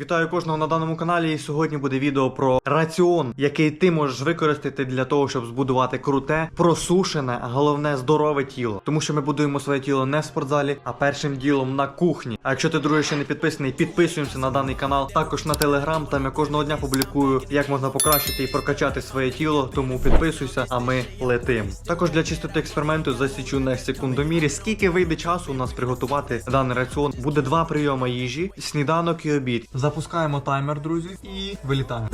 Вітаю кожного на даному каналі. І сьогодні буде відео про раціон, який ти можеш використати для того, щоб збудувати круте, просушене, а головне здорове тіло. Тому що ми будуємо своє тіло не в спортзалі, а першим ділом на кухні. А якщо ти друже ще не підписаний, підписуємося на даний канал. Також на телеграм. Там я кожного дня публікую, як можна покращити і прокачати своє тіло. Тому підписуйся, а ми летим. Також для чистоти експерименту засічу на секундомірі. Скільки вийде часу у нас приготувати даний раціон? Буде два прийоми їжі, сніданок і обід. Запускаємо таймер, друзі, і вилітаємо.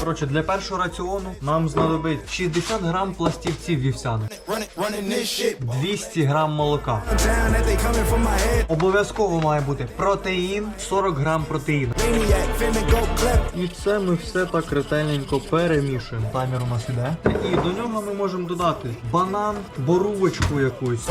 Коротше, для першого раціону нам знадобить 60 грам пластівців вівсяних, Running, running this shit. 200 грам молока. Обов'язково має бути протеїн, 40 грам протеїну. І це ми все так ретельненько перемішуємо. Таймер у нас іде. І до нього ми можемо додати банан, борувочку якусь.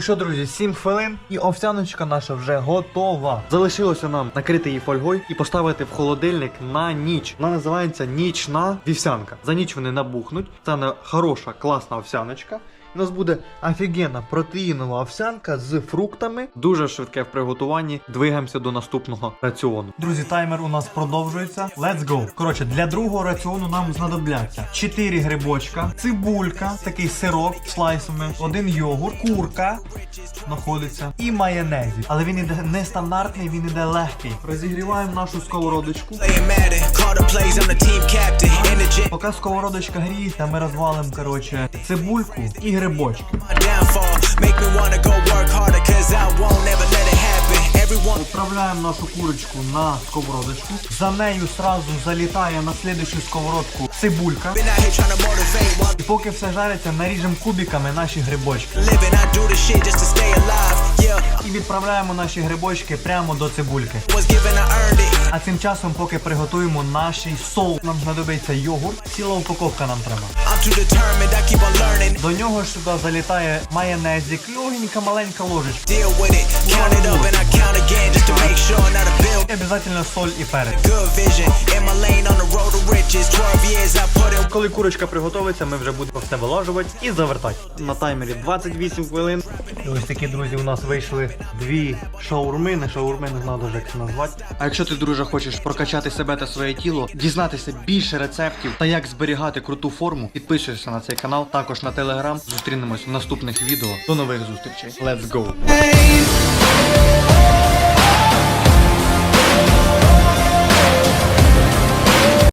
Ну що, друзі, 7 хвилин і овсяночка наша вже готова. Залишилося нам накрити її фольгою і поставити в холодильник на ніч. Вона називається нічна вівсянка. За ніч вони набухнуть. Це хороша, класна овсяночка. У нас буде офігенна протеїнова овсянка з фруктами. Дуже швидке в приготуванні. Двигаємося до наступного раціону. Друзі, таймер у нас продовжується. Let's go. Коротше, для другого раціону нам знадобляться 4 грибочка, цибулька, такий сирок слайсами, один йогурт, курка знаходиться і майонезі. Але він іде не стандартний, він іде легкий. Розігріваємо нашу сковородочку. Поки сковородочка гріється, ми розвалимо коротше цибульку і грибочки. Відправляємо нашу курочку на сковородочку. За нею сразу залітає на слідущу сковородку цибулька. І поки все жариться, наріжемо кубиками наші грибочки. І відправляємо наші грибочки прямо до цибульки. А цим часом, поки приготуємо наш соус, нам знадобиться йогурт. Ціла упаковка нам треба. До нього ж сюди залітає майонезик, легенька маленька ложечка. І обов'язково соль і перець. Good vision. In my lane on the road to riches. 12 years I put in Коли курочка приготовиться, ми вже будемо все вилажувати і завертати. На таймері 28 хвилин. І ось такі друзі у нас вийшли дві шаурми. Не шаурми, не знаю даже як це назвати. А якщо ти, друже, хочеш прокачати себе та своє тіло, дізнатися більше рецептів та як зберігати круту форму, підписуйся на цей канал, також на телеграм. Зустрінемось в наступних відео. До нових зустрічей. Let's go! Hey,